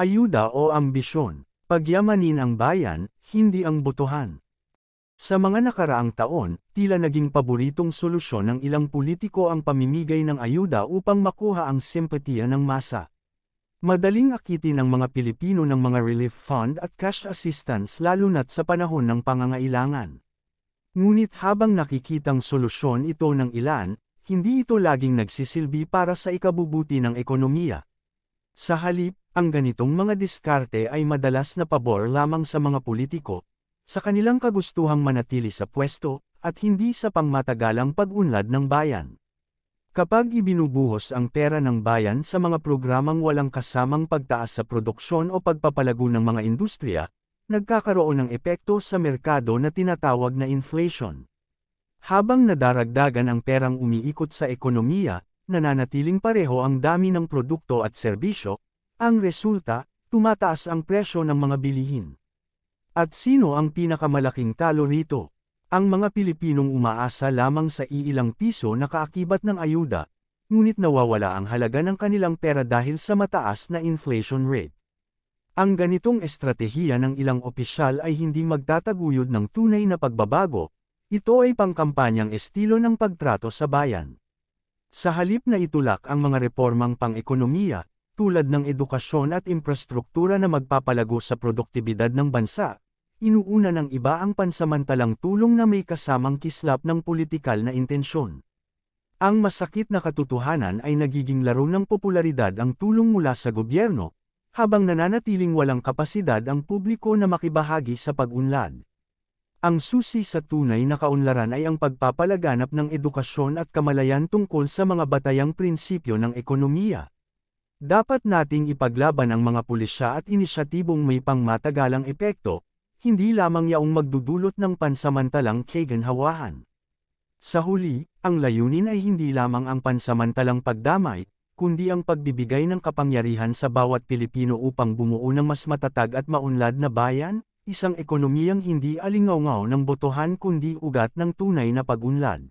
ayuda o ambisyon. Pagyamanin ang bayan, hindi ang botohan. Sa mga nakaraang taon, tila naging paboritong solusyon ng ilang politiko ang pamimigay ng ayuda upang makuha ang simpatiya ng masa. Madaling akitin ng mga Pilipino ng mga relief fund at cash assistance lalo na't sa panahon ng pangangailangan. Ngunit habang nakikitang solusyon ito ng ilan, hindi ito laging nagsisilbi para sa ikabubuti ng ekonomiya. Sa halip, ang ganitong mga diskarte ay madalas na pabor lamang sa mga politiko, sa kanilang kagustuhang manatili sa pwesto, at hindi sa pangmatagalang pag-unlad ng bayan. Kapag ibinubuhos ang pera ng bayan sa mga programang walang kasamang pagtaas sa produksyon o pagpapalago ng mga industriya, nagkakaroon ng epekto sa merkado na tinatawag na inflation. Habang nadaragdagan ang perang umiikot sa ekonomiya, nananatiling pareho ang dami ng produkto at serbisyo, ang resulta, tumataas ang presyo ng mga bilihin. At sino ang pinakamalaking talo rito? Ang mga Pilipinong umaasa lamang sa iilang piso na kaakibat ng ayuda, ngunit nawawala ang halaga ng kanilang pera dahil sa mataas na inflation rate. Ang ganitong estratehiya ng ilang opisyal ay hindi magtataguyod ng tunay na pagbabago, ito ay pangkampanyang estilo ng pagtrato sa bayan. Sa halip na itulak ang mga reformang pang-ekonomiya, tulad ng edukasyon at infrastruktura na magpapalago sa produktibidad ng bansa, inuuna ng iba ang pansamantalang tulong na may kasamang kislap ng politikal na intensyon. Ang masakit na katotohanan ay nagiging laro ng popularidad ang tulong mula sa gobyerno, habang nananatiling walang kapasidad ang publiko na makibahagi sa pag-unlad. Ang susi sa tunay na kaunlaran ay ang pagpapalaganap ng edukasyon at kamalayan tungkol sa mga batayang prinsipyo ng ekonomiya. Dapat nating ipaglaban ang mga pulisya at inisyatibong may pangmatagalang epekto, hindi lamang yaong magdudulot ng pansamantalang kaganhawahan. Sa huli, ang layunin ay hindi lamang ang pansamantalang pagdamay, kundi ang pagbibigay ng kapangyarihan sa bawat Pilipino upang bumuo ng mas matatag at maunlad na bayan, isang ekonomiyang hindi alingaw ng botohan kundi ugat ng tunay na pagunlad.